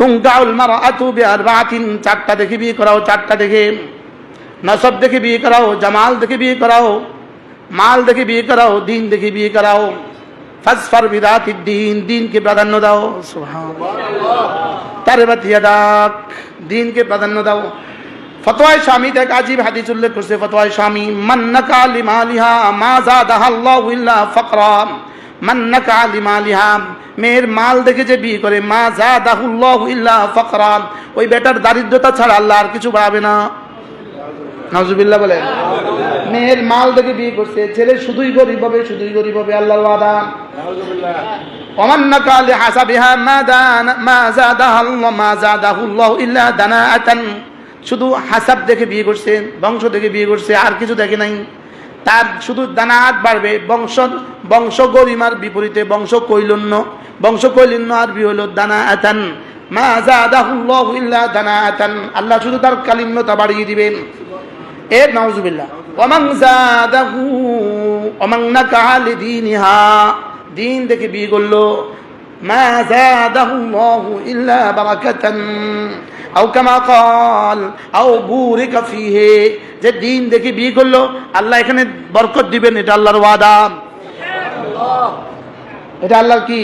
তুঙ্কাউল মারাতু বিআরবাতিন, চারটা দেখে বিয়ে করাও, চারটা দেখে। নসব দেখে বিয়ে করাও, জামাল দেখে বিয়ে করাও, মাল দেখে বিয়ে করাও, দিন দেখে বিয়ে করাও। ফাসফার বিদাতি দিন, দিনকে প্রাধান্য দাও। তারে বাতিয়া ডাক দিনকে প্রাধান্য দাও। ফতোয়ায় স্বামী দেখ, আজিব হাদিস উল্লেখ করছে, ফতোয়ায় স্বামী মান্নাকা লিমালিহা মা জাদাহা আল্লাহু ইল্লা ফাকরা। মান্নাকা আলিমা আলিহাম মেয়ের মাল দেখে যে বিয়ে করে, মা যা দাহুল্লাহ ইল্লা ফকরান ওই বেটার দারিদ্রতা ছাড়া আল্লাহ আর কিছু বাড়াবে না। নাজুবিল্লাহ বলে মেয়ের মাল দেখে বিয়ে করছে, ছেলে শুধুই গরিব হবে, শুধুই গরিব হবে, আল্লাহর ওয়াদা। অমান্নাকা আলি হাসাবিহা, মা দান, মা যা জাদাহুল্লাহ মা জাদাহুল্লাহ দানা দানাআতান। শুধু হাসাব দেখে বিয়ে করছে, বংশ দেখে বিয়ে করছে, আর কিছু দেখে নাই। তার শুধু দানাত বাড়বে বংশ বংশ গরিমার বিপরীতে বংশ কৈলন্য বংশ কৈলন্য আরবি হলো দানা আতান মা জাদাহুল্লাহ ইল্লা দানা আতান আল্লাহ শুধু তার কালিন্যতা বাড়িয়ে দিবেন। এ নাউজুবিল্লাহ। ওমান জাদাহু ওমান নাকাহা লিদিনিহা। দিন দেখে বিয়ে করল। মা زاده الله إلا بركة أو كما قال أو بورك فيه যে দিন দেখে বিয়ে করল আল্লাহ এখানে বরকত দিবেন এটা আল্লাহর ওয়াদা। এটা আল্লাহর কি?